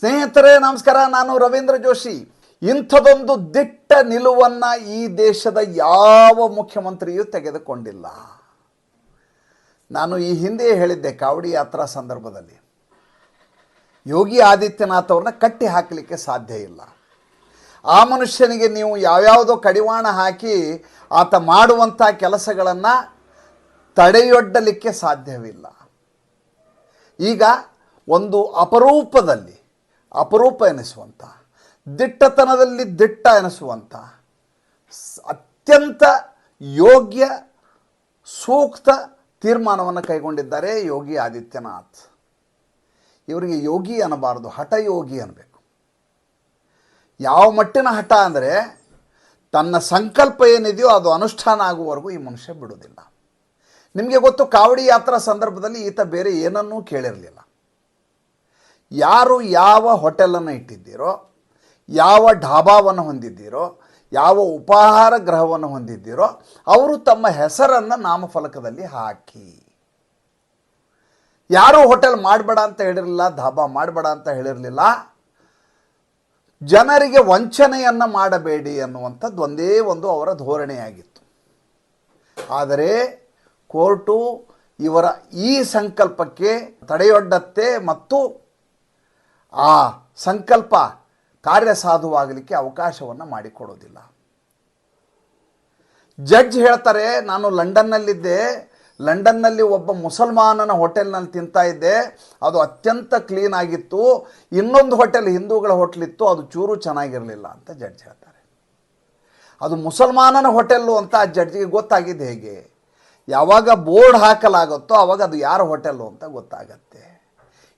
ಸ್ನೇಹಿತರೇ, ನಮಸ್ಕಾರ. ನಾನು ರವೀಂದ್ರ ಜೋಶಿ. ಇಂಥದೊಂದು ದಿಟ್ಟ ನಿಲುವನ್ನ ಈ ದೇಶದ ಯಾವ ಮುಖ್ಯಮಂತ್ರಿಯೂ ತೆಗೆದುಕೊಂಡಿಲ್ಲ. ನಾನು ಈ ಹಿಂದೆ ಹೇಳಿದ್ದೆ ಕಾವಡಿ ಯಾತ್ರಾ ಸಂದರ್ಭದಲ್ಲಿ. ಯೋಗಿ ಆದಿತ್ಯನಾಥ್ ಅವ್ರನ್ನ ಕಟ್ಟಿ ಹಾಕಲಿಕ್ಕೆ ಸಾಧ್ಯ ಇಲ್ಲ. ಆ ಮನುಷ್ಯನಿಗೆ ನೀವು ಯಾವ್ಯಾವುದೋ ಕಡಿವಾಣ ಹಾಕಿ ಆತ ಮಾಡುವಂಥ ಕೆಲಸಗಳನ್ನು ತಡೆಯೊಡ್ಡಲಿಕ್ಕೆ ಸಾಧ್ಯವಿಲ್ಲ. ಈಗ ಒಂದು ಅಪರೂಪದಲ್ಲಿ ಅಪರೂಪ ಎನಿಸುವಂಥ ದಿಟ್ಟತನದಲ್ಲಿ ದಿಟ್ಟ ಎನಿಸುವಂಥ ಅತ್ಯಂತ ಯೋಗ್ಯ, ಸೂಕ್ತ ತೀರ್ಮಾನವನ್ನು ಕೈಗೊಂಡಿದ್ದಾರೆ ಯೋಗಿ ಆದಿತ್ಯನಾಥ್. ಇವರಿಗೆ ಯೋಗಿ ಅನ್ನಬಾರದು, ಹಠಯೋಗಿ ಅನ್ನಬೇಕು. ಯಾವ ಮಟ್ಟಿನ ಹಠ ಅಂದರೆ, ತನ್ನ ಸಂಕಲ್ಪ ಏನಿದೆಯೋ ಅದು ಅನುಷ್ಠಾನ ಆಗುವವರೆಗೂ ಈ ಮನುಷ್ಯ ಬಿಡುವುದಿಲ್ಲ. ನಿಮಗೆ ಗೊತ್ತು, ಕಾವಡಿ ಯಾತ್ರಾ ಸಂದರ್ಭದಲ್ಲಿ ಈತ ಬೇರೆ ಏನನ್ನೂ ಕೇಳಿರಲಿಲ್ಲ. ಯಾರು ಯಾವ ಹೋಟೆಲನ್ನು ಇಟ್ಟಿದ್ದೀರೋ, ಯಾವ ಢಾಬಾವನ್ನು ಹೊಂದಿದ್ದೀರೋ, ಯಾವ ಉಪಹಾರ ಗೃಹವನ್ನು ಹೊಂದಿದ್ದೀರೋ, ಅವರು ತಮ್ಮ ಹೆಸರನ್ನು ನಾಮಫಲಕದಲ್ಲಿ ಹಾಕಿ. ಯಾರೂ ಹೋಟೆಲ್ ಮಾಡಬೇಡ ಅಂತ ಹೇಳಿರಲಿಲ್ಲ ಧಾಬಾ ಮಾಡಬೇಡ ಅಂತ ಹೇಳಿರಲಿಲ್ಲ, ಜನರಿಗೆ ವಂಚನೆಯನ್ನು ಮಾಡಬೇಡಿ ಅನ್ನುವಂಥದ್ದು ಒಂದೇ ಒಂದು ಅವರ ಧೋರಣೆಯಾಗಿತ್ತು. ಆದರೆ ಕೋರ್ಟು ಇವರ ಈ ಸಂಕಲ್ಪಕ್ಕೆ ತಡೆಯೊಡ್ಡತ್ತೆ ಮತ್ತು ಆ ಸಂಕಲ್ಪ ಕಾರ್ಯ ಸಾಧುವಾಗಲಿಕ್ಕೆ ಅವಕಾಶವನ್ನು ಮಾಡಿಕೊಡೋದಿಲ್ಲ. ಜಡ್ಜ್ ಹೇಳ್ತಾರೆ, ನಾನು ಲಂಡನ್ನಲ್ಲಿದ್ದೆ, ಲಂಡನ್ನಲ್ಲಿ ಒಬ್ಬ ಮುಸಲ್ಮಾನನ ಹೋಟೆಲ್ನಲ್ಲಿ ತಿಂತಾ ಇದ್ದೆ, ಅದು ಅತ್ಯಂತ ಕ್ಲೀನ್ ಆಗಿತ್ತು, ಇನ್ನೊಂದು ಹೋಟೆಲ್ ಹಿಂದೂಗಳ ಹೋಟೆಲ್ ಇತ್ತು, ಅದು ಚೂರು ಚೆನ್ನಾಗಿರಲಿಲ್ಲ ಅಂತ ಜಡ್ಜ್ ಹೇಳ್ತಾರೆ. ಅದು ಮುಸಲ್ಮಾನನ ಹೋಟೆಲ್ಲು ಅಂತ ಆ ಜಡ್ಜಿಗೆ ಗೊತ್ತಾಗಿದ್ದು ಹೇಗೆ? ಯಾವಾಗ ಬೋರ್ಡ್ ಹಾಕಲಾಗುತ್ತೋ ಆವಾಗ ಅದು ಯಾರ ಹೋಟೆಲ್ಲು ಅಂತ ಗೊತ್ತಾಗತ್ತೆ.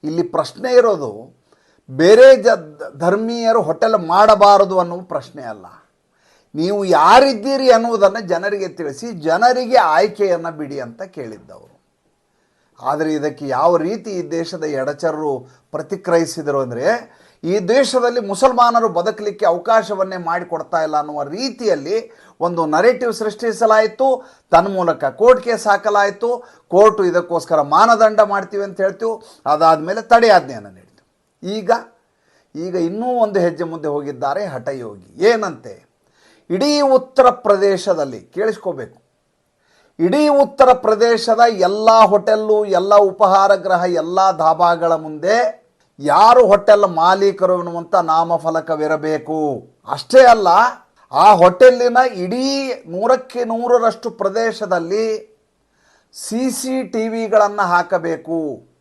ಇಲ್ಲಿ ಪ್ರಶ್ನೆ ಇರೋದು ಬೇರೆ ಜ ಧರ್ಮೀಯರು ಹೋಟೆಲ್ ಮಾಡಬಾರದು ಅನ್ನುವ ಪ್ರಶ್ನೆ ಅಲ್ಲ. ನೀವು ಯಾರಿದ್ದೀರಿ ಅನ್ನುವುದನ್ನು ಜನರಿಗೆ ತಿಳಿಸಿ, ಜನರಿಗೆ ಆಯ್ಕೆಯನ್ನು ಬಿಡಿ ಅಂತ ಕೇಳಿದ್ದವರು. ಆದರೆ ಇದಕ್ಕೆ ಯಾವ ರೀತಿ ಈ ದೇಶದ ಎಡಚರರು ಪ್ರತಿಕ್ರಿಯಿಸಿದರು ಅಂದರೆ, ಈ ದೇಶದಲ್ಲಿ ಮುಸಲ್ಮಾನರು ಬದುಕಲಿಕ್ಕೆ ಅವಕಾಶವನ್ನೇ ಮಾಡಿಕೊಡ್ತಾ ಇಲ್ಲ ಅನ್ನುವ ರೀತಿಯಲ್ಲಿ ಒಂದು ನರೇಟಿವ್ ಸೃಷ್ಟಿಸಲಾಯಿತು. ತನ್ಮೂಲಕ ಕೋರ್ಟ್ ಕೇಸ್ ಹಾಕಲಾಯಿತು. ಕೋರ್ಟು ಇದಕ್ಕೋಸ್ಕರ ಮಾನದಂಡ ಮಾಡ್ತೀವಿ ಅಂತ ಹೇಳ್ತೀವಿ. ಅದಾದಮೇಲೆ ತಡೆಯಾಜ್ಞೆಯನ್ನು ನೀಡಿತು ಈಗ ಈಗ ಇನ್ನೂ ಒಂದು ಹೆಜ್ಜೆ ಮುಂದೆ ಹೋಗಿದ್ದಾರೆ ಹಠಯೋಗಿ. ಏನಂತೆ? ಇಡೀ ಉತ್ತರ ಪ್ರದೇಶದಲ್ಲಿ, ಕೇಳಿಸ್ಕೋಬೇಕು. ಇಡೀ ಉತ್ತರ ಪ್ರದೇಶದ ಎಲ್ಲ ಹೋಟೆಲ್ಲು, ಎಲ್ಲ ಉಪಹಾರ ಗೃಹ ಎಲ್ಲ ಧಾಬಾಗಳ ಮುಂದೆ ಯಾರು ಹೋಟೆಲ್ ಮಾಲೀಕರು ಎನ್ನುವಂಥ ನಾಮಫಲಕವಿರಬೇಕು? ಅಷ್ಟೇ ಅಲ್ಲ, ಆ ಹೋಟೆಲ್ಲಿನ ಇಡೀ ನೂರಕ್ಕೆ ನೂರರಷ್ಟು ಪ್ರದೇಶದಲ್ಲಿ ಸಿ ಸಿ ಟಿ ವಿಗಳನ್ನು ಹಾಕಬೇಕು.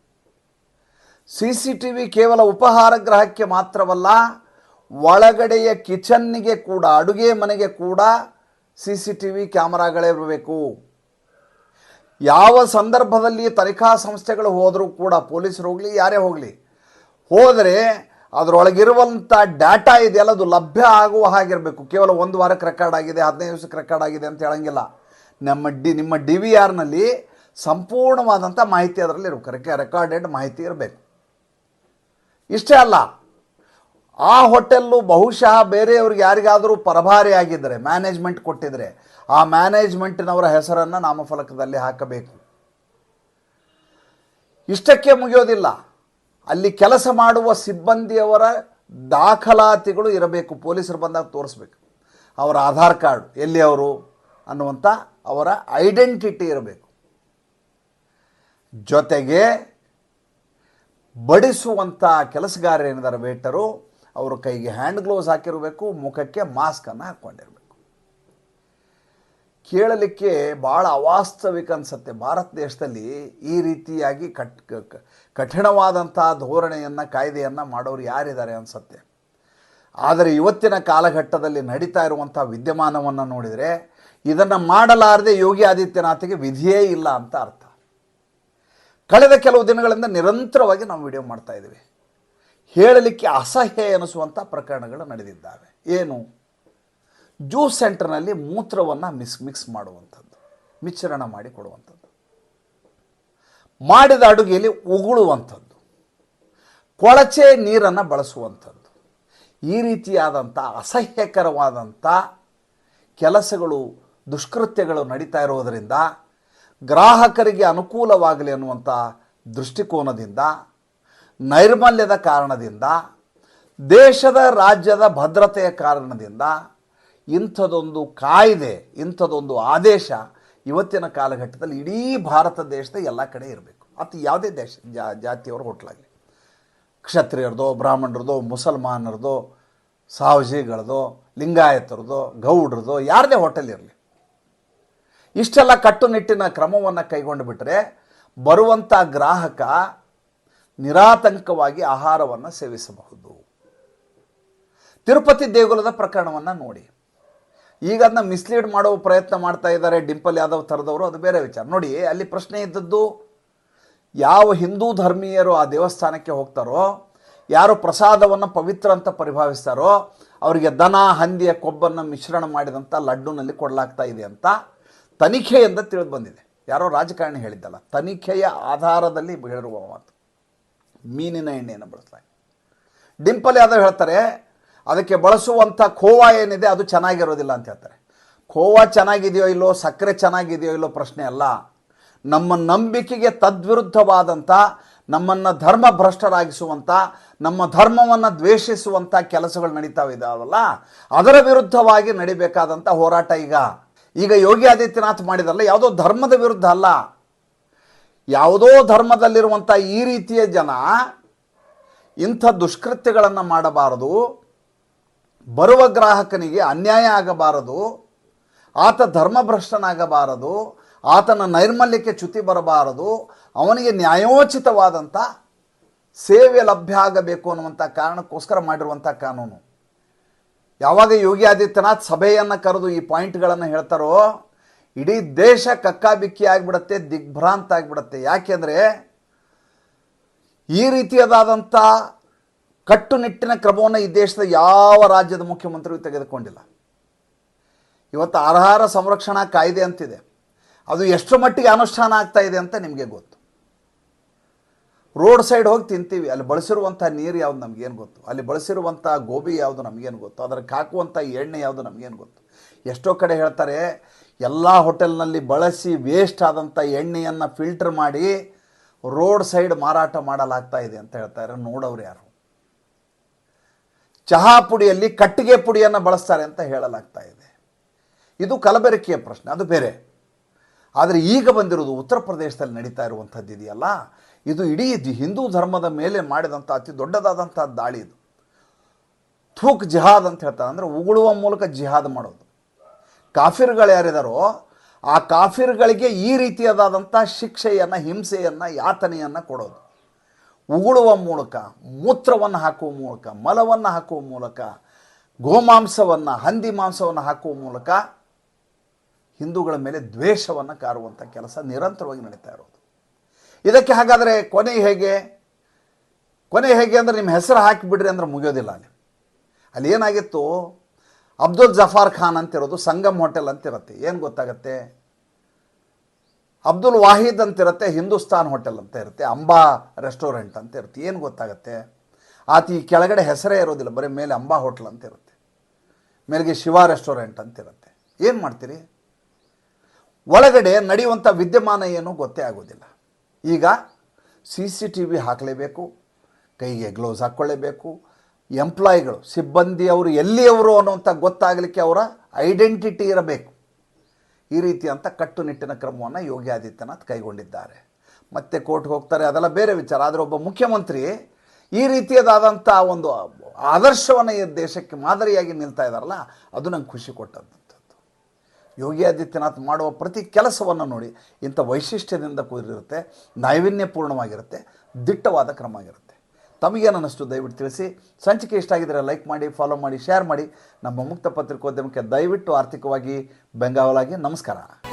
ಸಿ ಸಿ ಟಿ ವಿ ಕೇವಲ ಉಪಹಾರ ಗ್ರಹಕ್ಕೆ ಮಾತ್ರವಲ್ಲ, ಒಳಗಡೆಯ ಕಿಚನ್ನಿಗೆ ಕೂಡ, ಅಡುಗೆ ಮನೆಗೆ ಕೂಡ ಸಿ ಸಿ ಟಿ ವಿ ಕ್ಯಾಮರಾಗಳೇ ಇರಬೇಕು. ಯಾವ ಸಂದರ್ಭದಲ್ಲಿ ತನಿಖಾ ಸಂಸ್ಥೆಗಳು ಹೋದರೂ ಕೂಡ ಪೊಲೀಸರು ಹೋಗಲಿ, ಯಾರೇ ಹೋಗಲಿ, ಹೋದರೆ ಅದರೊಳಗಿರುವಂಥ ಡಾಟಾ ಇದೆಯಲ್ಲ, ಅದು ಲಭ್ಯ ಆಗುವ ಹಾಗಿರಬೇಕು. ಕೇವಲ ಒಂದು ವಾರಕ್ಕೆ ರೆಕಾರ್ಡ್ ಆಗಿದೆ, ಹದಿನೈದು ದಿವಸಕ್ಕೆ ರೆಕಾರ್ಡ್ ಆಗಿದೆ ಅಂತ ಹೇಳಂಗಿಲ್ಲ. ನಮ್ಮ ಡಿ, ನಿಮ್ಮ ಡಿ ವಿ ಆರ್ನಲ್ಲಿ ಸಂಪೂರ್ಣವಾದಂಥ ಮಾಹಿತಿ ಅದರಲ್ಲಿ ಇರಬೇಕು ರೆಕ, ರೆಕಾರ್ಡೆಡ್ ಮಾಹಿತಿ ಇರಬೇಕು. ಇಷ್ಟೇ ಅಲ್ಲ, ಆ ಹೋಟೆಲ್ಲು ಬಹುಶಃ ಬೇರೆಯವ್ರಿಗೆ ಯಾರಿಗಾದರೂ ಪರಭಾರಿ ಆಗಿದ್ದರೆ ಮ್ಯಾನೇಜ್ಮೆಂಟ್ ಕೊಟ್ಟಿದ್ರೆ, ಆ ಮ್ಯಾನೇಜ್ಮೆಂಟಿನವರ ಹೆಸರನ್ನು ನಾಮಫಲಕದಲ್ಲಿ ಹಾಕಬೇಕು. ಇಷ್ಟಕ್ಕೆ ಮುಗಿಯೋದಿಲ್ಲ. ಅಲ್ಲಿ ಕೆಲಸ ಮಾಡುವ ಸಿಬ್ಬಂದಿಯವರ ದಾಖಲಾತಿಗಳು ಇರಬೇಕು, ಪೊಲೀಸರು ಬಂದಾಗ ತೋರಿಸ್ಬೇಕು. ಅವರ ಆಧಾರ್ ಕಾರ್ಡ್, ಎಲ್ಲಿ ಅವರು ಅನ್ನುವಂಥ ಅವರ ಐಡೆಂಟಿಟಿ ಇರಬೇಕು. ಜೊತೆಗೆ ಬಡಿಸುವಂಥ ಕೆಲಸಗಾರರೇನಿದ್ದಾರೆ ವೇಟರು, ಅವರು ಕೈಗೆ ಹ್ಯಾಂಡ್ ಗ್ಲೌಸ್ ಹಾಕಿರಬೇಕು, ಮುಖಕ್ಕೆ ಮಾಸ್ಕನ್ನು ಹಾಕ್ಕೊಂಡಿರಬೇಕು ಕೇಳಲಿಕ್ಕೆ ಭಾಳ ಅವಾಸ್ತವಿಕ ಅನಿಸುತ್ತೆ. ಭಾರತ ದೇಶದಲ್ಲಿ ಈ ರೀತಿಯಾಗಿ ಕಟ್ ಕಠಿಣವಾದಂಥ ಧೋರಣೆಯನ್ನು, ಕಾಯ್ದೆಯನ್ನು ಮಾಡೋರು ಯಾರಿದ್ದಾರೆ ಅನಿಸುತ್ತೆ. ಆದರೆ ಇವತ್ತಿನ ಕಾಲಘಟ್ಟದಲ್ಲಿ ನಡೀತಾ ಇರುವಂಥ ವಿದ್ಯಮಾನವನ್ನು ನೋಡಿದರೆ ಇದನ್ನು ಮಾಡಲಾರದೆ ಯೋಗಿ ಆದಿತ್ಯನಾಥಿಗೆ ವಿಧಿಯೇ ಇಲ್ಲ ಅಂತ ಅರ್ಥ. ಕಳೆದ ಕೆಲವು ದಿನಗಳಿಂದ ನಿರಂತರವಾಗಿ ನಾವು ವಿಡಿಯೋ ಮಾಡ್ತಾ ಇದ್ದೀವಿ. ಹೇಳಲಿಕ್ಕೆ ಅಸಹ್ಯ ಎನಿಸುವಂಥ ಪ್ರಕರಣಗಳು ನಡೆದಿದ್ದಾವೆ. ಏನು? ಜ್ಯೂಸ್ ಸೆಂಟರ್ನಲ್ಲಿ ಮೂತ್ರವನ್ನು ಮಿಸ್, ಮಿಕ್ಸ್ ಮಾಡುವಂಥದ್ದು ಮಿಶ್ರಣ ಮಾಡಿ ಕೊಡುವಂಥದ್ದು. ಮಾಡಿದ ಅಡುಗೆಯಲ್ಲಿ ಉಗುಳುವಂಥದ್ದು. ಕೊಳಚೆ ನೀರನ್ನು ಬಳಸುವಂಥದ್ದು. ಈ ರೀತಿಯಾದಂಥ ಅಸಹ್ಯಕರವಾದಂಥ ಕೆಲಸಗಳು, ದುಷ್ಕೃತ್ಯಗಳು ನಡೀತಾ ಇರೋದರಿಂದ ಗ್ರಾಹಕರಿಗೆ ಅನುಕೂಲವಾಗಲಿ ಅನ್ನುವಂಥ ದೃಷ್ಟಿಕೋನದಿಂದ, ನೈರ್ಮಲ್ಯದ ಕಾರಣದಿಂದ, ದೇಶದ ರಾಜ್ಯದ ಭದ್ರತೆಯ ಕಾರಣದಿಂದ ಇಂಥದೊಂದು ಕಾಯ್ದೆ, ಇಂಥದೊಂದು ಆದೇಶ ಇವತ್ತಿನ ಕಾಲಘಟ್ಟದಲ್ಲಿ ಇಡೀ ಭಾರತ ದೇಶದ ಎಲ್ಲ ಕಡೆ ಇರಬೇಕು. ಅದು ಯಾವುದೇ ದೇಶ, ಜಾ, ಜಾತಿಯವರು ಹೋಟ್ಲಾಗಲಿ. ಕ್ಷತ್ರಿಯರದೋ, ಬ್ರಾಹ್ಮಣರದೋ, ಮುಸಲ್ಮಾನರದೋ, ಸಾವಜಿಗಳದೋ, ಲಿಂಗಾಯತರದೋ, ಗೌಡ್ರದೋ, ಯಾರದೇ ಹೋಟೆಲ್ ಇರಲಿ. ಇಷ್ಟೆಲ್ಲ ಕಟ್ಟುನಿಟ್ಟಿನ ಕ್ರಮವನ್ನು ಕೈಗೊಂಡು ಬಿಟ್ಟರೆ ಬರುವಂಥ ಗ್ರಾಹಕ ನಿರಾತಂಕವಾಗಿ ಆಹಾರವನ್ನು ಸೇವಿಸಬಹುದು. ತಿರುಪತಿ ದೇಗುಲದ ಪ್ರಕರಣವನ್ನು ನೋಡಿ. ಈಗ ಅದನ್ನ ಮಿಸ್ಲೀಡ್ ಮಾಡುವ ಪ್ರಯತ್ನ ಮಾಡ್ತಾ ಇದ್ದಾರೆ ಡಿಂಪಲ್ ಯಾದವ್ ಥರದವರು, ಅದು ಬೇರೆ ವಿಚಾರ. ನೋಡಿ, ಅಲ್ಲಿ ಪ್ರಶ್ನೆ ಇದ್ದದ್ದು, ಯಾವ ಹಿಂದೂ ಧರ್ಮೀಯರು ಆ ದೇವಸ್ಥಾನಕ್ಕೆ ಹೋಗ್ತಾರೋ, ಯಾರು ಪ್ರಸಾದವನ್ನು ಪವಿತ್ರ ಅಂತ ಪರಿಭಾವಿಸ್ತಾರೋ, ಅವರಿಗೆ ದನ ಹಂದಿಯ ಕೊಬ್ಬನ್ನು ಮಿಶ್ರಣ ಮಾಡಿದಂಥ ಲಡ್ಡುನಲ್ಲಿ ಕೊಡಲಾಗ್ತಾ ಇದೆ ಅಂತ ತನಿಖೆಯಿಂದ ತಿಳಿದು ಬಂದಿದೆ. ಯಾರೋ ರಾಜಕಾರಣಿ ಹೇಳಿದ್ದಲ್ಲ, ತನಿಖೆಯ ಆಧಾರದಲ್ಲಿ ಹೇಳಿರುವ ಮಾತು. ಮೀನಿನ ಎಣ್ಣೆಯನ್ನು ಬಳಸ್ತಾರೆ ಡಿಂಪಲ್ ಯಾದವ್ ಹೇಳ್ತಾರೆ, ಅದಕ್ಕೆ ಬಳಸುವಂಥ ಖೋವಾ ಏನಿದೆ ಅದು ಚೆನ್ನಾಗಿರೋದಿಲ್ಲ ಅಂತ ಹೇಳ್ತಾರೆ. ಖೋವಾ ಚೆನ್ನಾಗಿದೆಯೋ ಇಲ್ಲೋ, ಸಕ್ಕರೆ ಚೆನ್ನಾಗಿದೆಯೋ ಇಲ್ಲೋ ಪ್ರಶ್ನೆ ಅಲ್ಲ. ನಮ್ಮ ನಂಬಿಕೆಗೆ ತದ್ವಿರುದ್ಧವಾದಂಥ, ನಮ್ಮನ್ನು ಧರ್ಮ ಭ್ರಷ್ಟರಾಗಿಸುವಂಥ ನಮ್ಮ ಧರ್ಮವನ್ನು ದ್ವೇಷಿಸುವಂಥ ಕೆಲಸಗಳು ನಡೀತಾ ಇದಾವಲ್ಲ ಅದರ ವಿರುದ್ಧವಾಗಿ ನಡಿಬೇಕಾದಂಥ ಹೋರಾಟ ಈಗ. ಈಗ ಯೋಗಿ ಆದಿತ್ಯನಾಥ್ ಮಾಡಿದಲ್ಲ ಯಾವುದೋ ಧರ್ಮದ ವಿರುದ್ಧ ಅಲ್ಲ. ಯಾವುದೋ ಧರ್ಮದಲ್ಲಿರುವಂಥ ಈ ರೀತಿಯ ಜನ ಇಂಥ ದುಷ್ಕೃತ್ಯಗಳನ್ನು ಮಾಡಬಾರದು, ಬರುವ ಗ್ರಾಹಕನಿಗೆ ಅನ್ಯಾಯ ಆಗಬಾರದು, ಆತ ಧರ್ಮಭ್ರಷ್ಟನಾಗಬಾರದು, ಆತನ ನೈರ್ಮಲ್ಯಕ್ಕೆ ಚ್ಯುತಿ ಬರಬಾರದು, ಅವನಿಗೆ ನ್ಯಾಯೋಚಿತವಾದಂಥ ಸೇವೆ ಲಭ್ಯ ಆಗಬೇಕು ಅನ್ನುವಂಥ ಕಾರಣಕ್ಕೋಸ್ಕರ ಮಾಡಿರುವಂಥ ಕಾನೂನು. ಯಾವಾಗ ಯೋಗಿ ಆದಿತ್ಯನಾಥ್ ಸಭೆಯನ್ನು ಕರೆದು ಈ ಪಾಯಿಂಟ್ಗಳನ್ನು ಹೇಳ್ತಾರೋ, ಇಡೀ ದೇಶ ಕಕ್ಕಾಬಿಕ್ಕಿ ಆಗಿಬಿಡತ್ತೆ, ದಿಗ್ಭ್ರಾಂತ ಆಗಿಬಿಡತ್ತೆ. ಯಾಕೆಂದರೆ ಈ ರೀತಿಯದಾದಂಥ ಕಟ್ಟುನಿಟ್ಟಿನ ಕ್ರಮವನ್ನು ಈ ದೇಶದ ಯಾವ ರಾಜ್ಯದ ಮುಖ್ಯಮಂತ್ರಿಯೂ ತೆಗೆದುಕೊಂಡಿಲ್ಲ. ಇವತ್ತು ಆಹಾರ ಸಂರಕ್ಷಣಾ ಕಾಯ್ದೆ ಅಂತಿದೆ. ಅದು ಎಷ್ಟು ಮಟ್ಟಿಗೆ ಅನುಷ್ಠಾನ ಆಗ್ತಾ ಇದೆ ಅಂತ ನಿಮಗೆ ಗೊತ್ತು. ರೋಡ್ ಸೈಡ್ ಹೋಗಿ ತಿಂತೀವಿ. ಅಲ್ಲಿ ಬಳಸಿರುವಂಥ ನೀರು ಯಾವುದು ನಮಗೇನು ಗೊತ್ತು? ಅಲ್ಲಿ ಬಳಸಿರುವಂಥ ಗೋಬಿ ಯಾವುದು ನಮಗೇನು ಗೊತ್ತು? ಅದಕ್ಕೆ ಹಾಕುವಂಥ ಎಣ್ಣೆ ಯಾವುದು ನಮಗೇನು ಗೊತ್ತು? ಎಷ್ಟೋ ಕಡೆ ಹೇಳ್ತಾರೆ, ಎಲ್ಲ ಹೋಟೆಲ್ನಲ್ಲಿ ಬಳಸಿ ವೇಸ್ಟ್ ಆದಂಥ ಎಣ್ಣೆಯನ್ನು ಫಿಲ್ಟರ್ ಮಾಡಿ ರೋಡ್ ಸೈಡ್ ಮಾರಾಟ ಮಾಡಲಾಗ್ತಾ ಇದೆ ಅಂತ ಹೇಳ್ತಾರೆ ನೋಡೋರು ಯಾರು? ಚಹಾ ಪುಡಿಯಲ್ಲಿ ಕಟ್ಟಿಗೆ ಪುಡಿಯನ್ನು ಬಳಸ್ತಾರೆ ಅಂತ ಹೇಳಲಾಗ್ತಾ ಇದೆ. ಇದು ಕಲಬೆರಕೆಯ ಪ್ರಶ್ನೆ. ಅದು ಬೇರೆ. ಆದರೆ ಈಗ ಬಂದಿರೋದು ಉತ್ತರ ಪ್ರದೇಶದಲ್ಲಿ ನಡೀತಾ ಇರುವಂಥದ್ದು ಇದೆಯಲ್ಲ? ಇದು ಇಡೀ ಹಿಂದೂ ಧರ್ಮದ ಮೇಲೆ ಮಾಡಿದಂಥ ಅತಿ ದೊಡ್ಡದಾದಂಥ ದಾಳಿ ಇದು. ಥೂಕ್ ಜಿಹಾದ್ ಅಂತ ಹೇಳ್ತಾರೆ. ಅಂದರೆ ಉಗುಳುವ ಮೂಲಕ ಜಿಹಾದ್ ಮಾಡೋದು. ಕಾಫಿರ್ಗಳು ಯಾರಿದಾರೋ, ಆ ಕಾಫಿರ್ಗಳಿಗೆ ಈ ರೀತಿಯಾದಂಥ ಶಿಕ್ಷೆಯನ್ನು, ಹಿಂಸೆಯನ್ನು, ಯಾತನೆಯನ್ನು ಕೊಡೋದು. ಉಗುಳುವ ಮೂಲಕ, ಮೂತ್ರವನ್ನು ಹಾಕುವ ಮೂಲಕ, ಮಲವನ್ನು ಹಾಕುವ ಮೂಲಕ, ಗೋಮಾಂಸವನ್ನು, ಹಂದಿ ಮಾಂಸವನ್ನು ಹಾಕುವ ಮೂಲಕ ಹಿಂದೂಗಳ ಮೇಲೆ ದ್ವೇಷವನ್ನು ಕಾರುವಂಥ ಕೆಲಸ ನಿರಂತರವಾಗಿ ನಡೀತಾ ಇರೋದು. ಇದಕ್ಕೆ ಹಾಗಾದರೆ ಕೊನೆ ಹೇಗೆ? ಕೊನೆ ಹೇಗೆ ಅಂದರೆ ನಿಮ್ಮ ಹೆಸರು ಹಾಕಿಬಿಡ್ರಿ ಅಂದ್ರೆ ಮುಗಿಯೋದಿಲ್ಲ ಅಲ್ಲಿ. ಅಲ್ಲಿ ಏನಾಗಿತ್ತು? ಅಬ್ದುಲ್ ಜಫಾರ್ ಖಾನ್ ಅಂತಿರೋದು ಸಂಗಮ್ ಹೋಟೆಲ್ ಅಂತಿರುತ್ತೆ. ಏನು ಗೊತ್ತಾಗತ್ತೆ? ಅಬ್ದುಲ್ ವಾಹಿದ್ ಅಂತಿರುತ್ತೆ, ಹಿಂದೂಸ್ತಾನ್ ಹೋಟೆಲ್ ಅಂತ ಇರುತ್ತೆ, ಅಂಬಾ ರೆಸ್ಟೋರೆಂಟ್ ಅಂತ ಇರುತ್ತೆ. ಏನು ಗೊತ್ತಾಗತ್ತೆ? ಆತ ಈ ಕೆಳಗಡೆ ಹೆಸರೇ ಇರೋದಿಲ್ಲ, ಬರೀ ಮೇಲೆ ಅಂಬಾ ಹೋಟ್ಲ್ ಅಂತ ಇರುತ್ತೆ. ಮೇಲೆಗೆ ಶಿವ ರೆಸ್ಟೋರೆಂಟ್ ಅಂತ ಇರುತ್ತೆ. ಏನು ಮಾಡ್ತೀರಿ? ಒಳಗಡೆ ನಡೆಯುವಂಥ ವಿದ್ಯಮಾನ ಏನು ಗೊತ್ತೇ ಆಗೋದಿಲ್ಲ ಈಗ ಸಿ ಸಿ ಟಿ ವಿ ಹಾಕಲೇಬೇಕು, ಕೈಗೆ ಗ್ಲೌಸ್ ಹಾಕ್ಕೊಳ್ಳೇಬೇಕು ಎಂಪ್ಲಾಯಿಗಳು ಸಿಬ್ಬಂದಿಯವರು ಎಲ್ಲಿಯವರು ಅನ್ನುವಂಥ ಗೊತ್ತಾಗಲಿಕ್ಕೆ ಅವರ ಐಡೆಂಟಿಟಿ ಇರಬೇಕು. ಈ ರೀತಿಯಂಥ ಕಟ್ಟುನಿಟ್ಟಿನ ಕ್ರಮವನ್ನು ಯೋಗಿ ಆದಿತ್ಯನಾಥ್ ಕೈಗೊಂಡಿದ್ದಾರೆ. ಮತ್ತೆ ಕೋರ್ಟ್ಗೆ ಹೋಗ್ತಾರೆ, ಅದೆಲ್ಲ ಬೇರೆ ವಿಚಾರ. ಆದರೆ ಒಬ್ಬ ಮುಖ್ಯಮಂತ್ರಿ ಈ ರೀತಿಯದಾದಂಥ ಒಂದು ಆದರ್ಶವನ್ನು ದೇಶಕ್ಕೆ ಮಾದರಿಯಾಗಿ ನಿಲ್ತಾ ಇದ್ದಾರಲ್ಲ, ಅದು ನಂಗೆ ಖುಷಿ ಕೊಟ್ಟಂಥದ್ದು ಯೋಗಿ ಆದಿತ್ಯನಾಥ್ ಮಾಡುವ ಪ್ರತಿ ಕೆಲಸವನ್ನು ನೋಡಿ ಇಂಥ ವೈಶಿಷ್ಟ್ಯದಿಂದ ಕೂಡಿರುತ್ತೆ, ನೈವಿನ್ಯಪೂರ್ಣವಾಗಿರುತ್ತೆ, ದಿಟ್ಟವಾದ ಕ್ರಮ ಆಗಿರುತ್ತೆ ತಮಗೇನು ಅನ್ನಿಸ್ತು ದಯವಿಟ್ಟು ತಿಳಿಸಿ. ಸಂಚಿಕೆ ಇಷ್ಟ ಆಗಿದ್ದರೆ ಲೈಕ್ ಮಾಡಿ, ಫಾಲೋ ಮಾಡಿ, ಶೇರ್ ಮಾಡಿ. ನಮ್ಮ ಮುಕ್ತ ಪತ್ರಿಕೋದ್ಯಮಕ್ಕೆ ದಯವಿಟ್ಟು ಆರ್ಥಿಕವಾಗಿ ಬೆಂಗಾವಲಾಗಿ. ನಮಸ್ಕಾರ.